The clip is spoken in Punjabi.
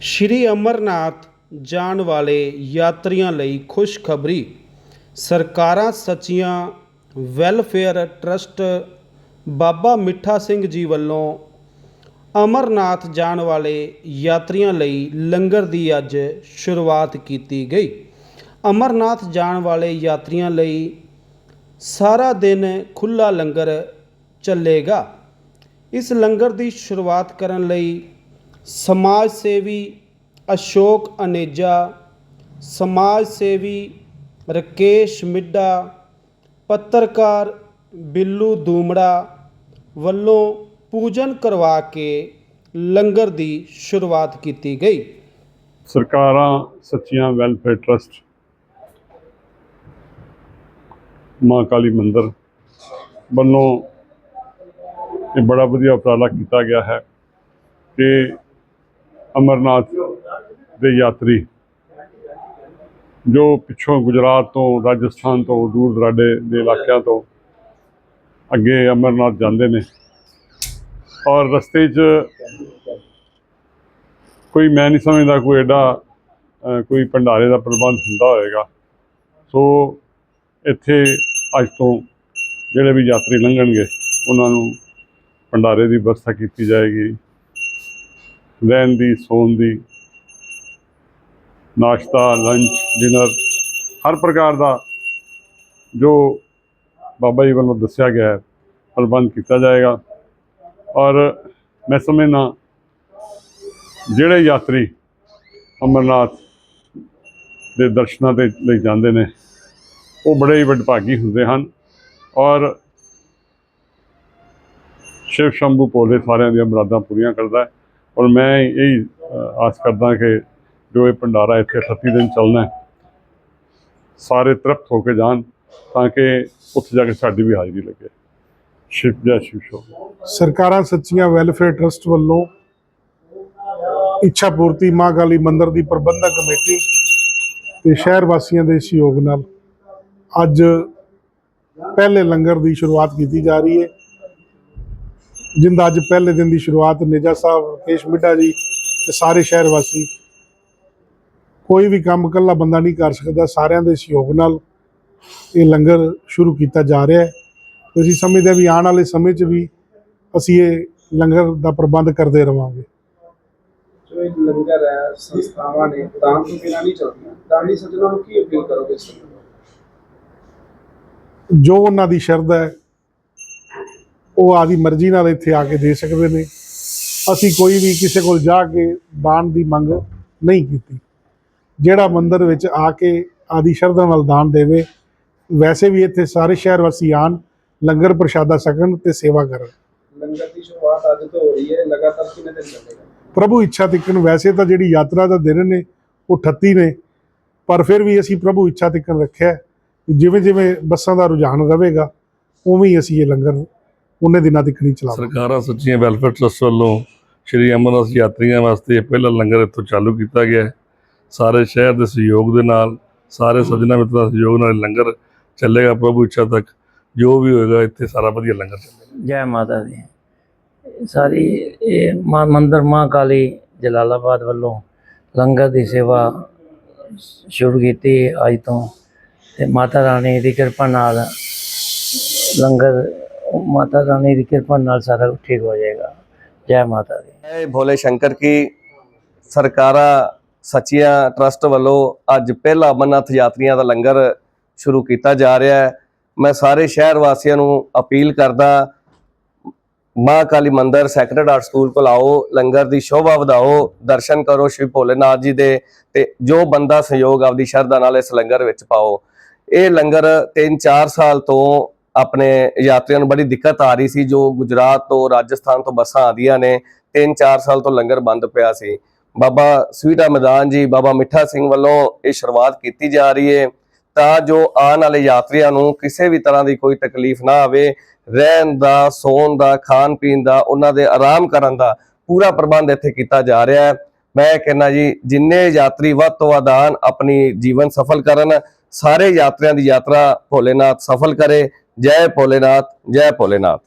ਸ਼੍ਰੀ ਅਮਰਨਾਥ ਜਾਣ ਵਾਲੇ ਯਾਤਰੀਆਂ ਲਈ ਖੁਸ਼ਖਬਰੀ। ਸਰਕਾਰਾਂ ਸੱਚੀਆਂ ਵੈਲਫੇਅਰ ਟਰਸਟ ਬਾਬਾ ਮਿੱਠਾ ਸਿੰਘ ਜੀ ਵੱਲੋਂ ਅਮਰਨਾਥ ਜਾਣ ਵਾਲੇ ਯਾਤਰੀਆਂ ਲਈ ਲੰਗਰ ਦੀ ਅੱਜ ਸ਼ੁਰੂਆਤ ਕੀਤੀ ਗਈ। ਅਮਰਨਾਥ ਜਾਣ ਵਾਲੇ ਯਾਤਰੀਆਂ ਲਈ ਸਾਰਾ ਦਿਨ ਖੁੱਲਾ ਲੰਗਰ ਚੱਲੇਗਾ। ਇਸ ਲੰਗਰ ਦੀ ਸ਼ੁਰੂਆਤ ਕਰਨ ਲਈ ਸਮਾਜ ਸੇਵੀ ਅਸ਼ੋਕ ਅਨੇਜਾ ਸਮਾਜ ਸੇਵੀ ਰਕੇਸ਼ ਮਿੱਡਾ, ਪੱਤਰਕਾਰ ਬਿੱਲੂ ਦੂਮੜਾ ਵੱਲੋਂ ਪੂਜਨ ਕਰਵਾ ਕੇ ਲੰਗਰ ਦੀ ਸ਼ੁਰੂਆਤ ਕੀਤੀ ਗਈ। ਸਰਕਾਰਾਂ ਸੱਚੀਆਂ ਵੈਲਫੇਅਰ ਟਰਸਟ, ਮਾਂ ਕਾਲੀ ਮੰਦਰ ਵੱਲੋਂ ਇਹ ਬੜਾ ਵਧੀਆ ਉਪਰਾਲਾ ਕੀਤਾ ਗਿਆ ਹੈ ਕਿ ਅਮਰਨਾਥ ਦੇ ਯਾਤਰੀ, ਜੋ ਪਿੱਛੋਂ ਗੁਜਰਾਤ ਤੋਂ, ਰਾਜਸਥਾਨ ਤੋਂ, ਦੂਰ ਦਰਾਡੇ ਦੇ ਇਲਾਕਿਆਂ ਤੋਂ ਅੱਗੇ ਅਮਰਨਾਥ ਜਾਂਦੇ ਨੇ। ਔਰ ਰਸਤੇ 'ਚ ਕੋਈ ਮੈਂ ਨਹੀਂ ਸਮਝਦਾ ਕੋਈ ਐਡਾ ਕੋਈ ਭੰਡਾਰੇ ਦਾ ਪ੍ਰਬੰਧ ਹੁੰਦਾ ਹੋਵੇਗਾ। ਸੋ ਇੱਥੇ ਅੱਜ ਤੋਂ ਜਿਹੜੇ ਵੀ ਯਾਤਰੀ ਲੰਘਣਗੇ, ਉਹਨਾਂ ਨੂੰ ਭੰਡਾਰੇ ਦੀ ਵਿਵਸਥਾ ਕੀਤੀ ਜਾਏਗੀ। ਰਹਿਣ ਦੀ, ਸੌਣ ਦੀ, ਨਾਸ਼ਤਾ ਲੰਚ ਡਿਨਰ ਹਰ ਪ੍ਰਕਾਰ ਦਾ ਜੋ ਬਾਬਾ ਜੀ ਵੱਲੋਂ ਦੱਸਿਆ ਗਿਆ ਹੈ, ਪ੍ਰਬੰਧ ਕੀਤਾ ਜਾਏਗਾ। ਔਰ ਮੈਂ ਸਮਝਦਾ ਜਿਹੜੇ ਯਾਤਰੀ ਅਮਰਨਾਥ ਦੇ ਦਰਸ਼ਨਾਂ ਦੇ ਲਈ ਜਾਂਦੇ ਨੇ, ਉਹ ਬੜੇ ਹੀ ਵਡਭਾਗੀ ਹੁੰਦੇ ਹਨ। ਔਰ ਸ਼ਿਵ ਸ਼ੰਭੂ ਭੋਲੇ ਸਾਰਿਆਂ ਦੀਆਂ ਮੁਰਾਦਾਂ ਪੂਰੀਆਂ ਕਰਦਾ ਹੈ। ਔਰ ਮੈਂ ਇਹ ਆਸ ਕਰਦਾ ਕਿ ਜੋ ਇਹ ਭੰਡਾਰਾ ਇੱਥੇ 38 ਦਿਨ ਚੱਲਣਾ ਸਾਰੇ ਤ੍ਰਿਪਤ ਹੋ ਕੇ ਜਾਣ ਤਾਂ ਕਿ ਉੱਥੇ ਜਾ ਕੇ ਸਾਡੀ ਵੀ ਹਾਜ਼ਰੀ ਲੱਗੇ। ਸ਼ਿਵ ਜੈ ਸ਼ਿਵ ਸਰਕਾਰਾਂ ਸੱਚੀਆਂ ਵੈਲਫੇਅਰ ਟਰਸਟ ਵੱਲੋਂ ਇੱਛਾ ਪੂਰਤੀ ਮਾਂ ਕਾਲੀ ਮੰਦਿਰ ਦੀ ਪ੍ਰਬੰਧਕ ਕਮੇਟੀ ਤੇ ਸ਼ਹਿਰ ਵਾਸੀਆਂ ਦੇ ਸਹਿਯੋਗ ਨਾਲ ਅੱਜ ਪਹਿਲੇ ਲੰਗਰ ਦੀ ਸ਼ੁਰੂਆਤ ਕੀਤੀ ਜਾ ਰਹੀ ਹੈ। ਜਿੰਦਾ ਅੱਜ ਪਹਿਲੇ ਦਿਨ ਦੀ ਸ਼ੁਰੂਆਤ ਨੇਜਾ ਸਾਹਿਬ ਰਕੇਸ਼ ਮਿੱਡਾ ਜੀ ਤੇ ਸਾਰੇ ਸ਼ਹਿਰ ਵਾਸੀ ਕੋਈ ਵੀ ਕੰਮ ਇਕੱਲਾ ਬੰਦਾ ਨਹੀਂ ਕਰ ਸਕਦਾ ਸਾਰਿਆਂ ਦੇ ਸਹਿਯੋਗ ਨਾਲ ਇਹ ਲੰਗਰ ਸ਼ੁਰੂ ਕੀਤਾ ਜਾ ਰਿਹਾ ਹੈ। ਅਸੀਂ ਸਮਝਦੇ ਵੀ ਆਉਣ ਵਾਲੇ ਸਮੇਂ 'ਚ ਵੀ ਅਸੀਂ ਇਹ ਲੰਗਰ ਦਾ ਪ੍ਰਬੰਧ ਕਰਦੇ ਰਵਾਂਗੇ। ਜੋ ਇਹ ਲੰਗਰ ਹੈ ਸੰਸਥਾਵਾਂ ਨੇ ਦਾਨ ਤੋਂ ਬਿਨਾਂ ਨਹੀਂ ਚੱਲਦੀਆਂ। ਦਾਨੀ ਸੱਜਣਾਂ ਨੂੰ ਕੀ ਅਪੀਲ ਕਰੋਗੇ ਇਸ ਸੰਬੰਧ ਵਿੱਚ? ਜੋ ਉਹਨਾਂ ਦੀ ਸ਼ਰਧਾ ਹੈ ਉਹ ਆਦੀ ਮਰਜ਼ੀ ਨਾਲ ਇੱਥੇ ਆ ਕੇ ਦੇ ਸਕਦੇ ਨੇ। ਅਸੀਂ ਕੋਈ ਵੀ ਕਿਸੇ ਕੋਲ ਜਾ ਕੇ ਦਾਨ ਦੀ ਮੰਗ ਨਹੀਂ ਕੀਤੀ। ਜਿਹੜਾ ਮੰਦਿਰ ਵਿੱਚ ਆ ਕੇ ਆਦੀ ਸ਼ਰਧਾ ਨਾਲ ਦਾਨ ਦੇਵੇ ਵੈਸੇ ਵੀ ਇੱਥੇ ਸਾਰੇ ਸ਼ਹਿਰ ਵਾਸੀ ਆਣ ਲੰਗਰ ਪ੍ਰਸ਼ਾਦਾ ਛਕਣ ਤੇ ਸੇਵਾ ਕਰਨ। ਲੰਗਰ ਦੀ ਸ਼ੁਰੂਆਤ ਅੱਜ ਤੋਂ ਹੋ ਰਹੀ ਹੈ ਲਗਾਤਾਰ ਕਿੰਨੇ ਦਿਨ ਚੱਲੇਗਾ? ਪ੍ਰਭੂ ਇੱਛਾ ਤਿੱਕਣ ਵੈਸੇ ਤਾਂ ਜਿਹੜੀ ਯਾਤਰਾ ਦਾ ਦਿਨ ਨੇ ਉਹ 38 ਨੇ ਪਰ ਫਿਰ ਵੀ ਅਸੀਂ ਪ੍ਰਭੂ ਇੱਛਾ ਤਿੱਕਣ ਰੱਖਿਆ। ਜਿਵੇਂ ਜਿਵੇਂ ਬੱਸਾਂ ਦਾ ਰੁਝਾਨ ਰਹੇਗਾ ਉਵੇਂ ਹੀ ਅਸੀਂ ਇਹ ਲੰਗਰ ਉਹਨੇ ਦਿਨਾਂ ਤੱਕ ਨਹੀਂ ਚਲਾਵਾਂਗੇ ਸਰਕਾਰਾਂ ਸੱਚੀਆਂ ਵੈਲਫੇਅਰ ਟਰਸਟ ਵੱਲੋਂ ਸ਼੍ਰੀ ਅਮਰਨਾਥ ਯਾਤਰੀਆਂ ਵਾਸਤੇ ਇਹ ਪਹਿਲਾ ਲੰਗਰ ਇੱਥੋਂ ਚਾਲੂ ਕੀਤਾ ਗਿਆ ਹੈ। ਸਾਰੇ ਸ਼ਹਿਰ ਦੇ ਸਹਿਯੋਗ ਦੇ ਨਾਲ ਸਾਰੇ ਸੱਜਣਾ ਮਿੱਤਰਾਂ ਦੇ ਸਹਿਯੋਗ ਨਾਲ ਲੰਗਰ ਚੱਲੇਗਾ ਪ੍ਰਭੂ ਇੱਛਾ ਤੱਕ। ਜੋ ਵੀ ਹੋਏਗਾ ਇੱਥੇ ਸਾਰਾ ਵਧੀਆ ਲੰਗਰ ਚੱਲੇਗਾ। ਜੈ ਮਾਤਾ ਦੀ। ਸਾਰੀ ਇਹ ਮਾਂ ਮੰਦਰ ਮਾਂ ਕਾਲੀ ਜਲਾਲਾਬਾਦ ਵੱਲੋਂ ਲੰਗਰ ਦੀ ਸੇਵਾ ਸ਼ੁਰੂ ਕੀਤੀ ਅੱਜ ਤੋਂ। ਤੇ ਮਾਤਾ ਰਾਣੀ ਦੀ ਕਿਰਪਾ ਨਾਲ ਲੰਗਰ ਮਾਤਾ ਰਾਣੀ ਦੀ ਕਿਰਪਾ ਨਾਲ ਸਾਰਾ ਕੁਛ ਠੀਕ ਹੋ ਜਾਏਗਾ ਜੈ ਮਾਤਾ ਦੀ ਜੈ ਭੋਲੇ ਸ਼ੰਕਰ ਕੀ ਸਰਕਾਰਾਂ ਸੱਚੀਆਂ ਟਰਸਟ ਵੱਲੋਂ ਅੱਜ ਪਹਿਲਾ ਅਮਰਨਾਥ ਯਾਤਰੀਆਂ ਦਾ ਲੰਗਰ ਸ਼ੁਰੂ ਕੀਤਾ ਜਾ ਰਿਹਾ ਹੈ ਮੈਂ ਸਾਰੇ ਸ਼ਹਿਰ ਵਾਸੀਆਂ ਨੂੰ ਅਪੀਲ ਕਰਦਾ ਮਾਂ ਕਾਲੀ ਮੰਦਿਰ ਸੈਕਰਡ ਆਰਟ ਸਕੂਲ ਕੋਲ ਆਓ ਲੰਗਰ ਦੀ ਸ਼ੋਭਾ ਵਧਾਓ ਦਰਸ਼ਨ ਕਰੋ ਸ਼ਿਵ ਭੋਲੇਨਾਥ ਜੀ ਦੇ ਤੇ ਜੋ ਬੰਦਾ ਸਹਿਯੋਗ ਆਪਦੀ ਸ਼ਰਧਾ ਨਾਲ ਇਸ ਲੰਗਰ ਵਿੱਚ ਪਾਓ ਇਹ ਲੰਗਰ 3-4 ਸਾਲ ਤੋਂ ਆਪਣੇ ਯਾਤਰੀਆਂ ਨੂੰ ਬੜੀ ਦਿੱਕਤ ਆ ਰਹੀ ਸੀ, ਜੋ ਗੁਜਰਾਤ ਤੋਂ ਰਾਜਸਥਾਨ ਤੋਂ ਬੱਸਾਂ ਆਉਂਦੀਆਂ ਨੇ 3-4 ਸਾਲ ਤੋਂ ਲੰਗਰ ਬੰਦ ਪਿਆ ਸੀ। ਬਾਬਾ ਸਵੀਟਾ ਮੈਦਾਨ ਜੀ, ਬਾਬਾ ਮਿੱਠਾ ਸਿੰਘ ਵੱਲੋਂ ਇਹ ਸ਼ੁਰੂਆਤ ਕੀਤੀ ਜਾ ਰਹੀ ਹੈ ਤਾਂ ਜੋ ਆਉਣ ਵਾਲੇ ਯਾਤਰੀਆਂ ਨੂੰ ਕਿਸੇ ਵੀ ਤਰ੍ਹਾਂ ਦੀ ਕੋਈ ਤਕਲੀਫ ਨਾ ਆਵੇ, ਰਹਿਣ ਦਾ, ਸੌਣ ਦਾ, ਖਾਣ ਪੀਣ ਦਾ, ਉਹਨਾਂ ਦੇ ਆਰਾਮ ਕਰਨ ਦਾ ਪੂਰਾ ਪ੍ਰਬੰਧ ਇੱਥੇ ਕੀਤਾ ਜਾ ਰਿਹਾ ਹੈ। ਮੈਂ ਕਹਿੰਦਾ ਜੀ, ਜਿੰਨੇ ਯਾਤਰੀ ਵੱਧ ਤੋਂ ਵੱਧ ਆਉਣ, ਆਪਣੀ ਜੀਵਨ ਸਫਲ ਕਰਨ, ਸਾਰੇ ਯਾਤਰੀਆਂ ਦੀ ਯਾਤਰਾ ਭੋਲੇਨਾਥ ਸਫਲ ਕਰੇ ਜੈ ਭੋਲੇਨਾਥ ਜੈ ਭੋਲੇਨਾਥ।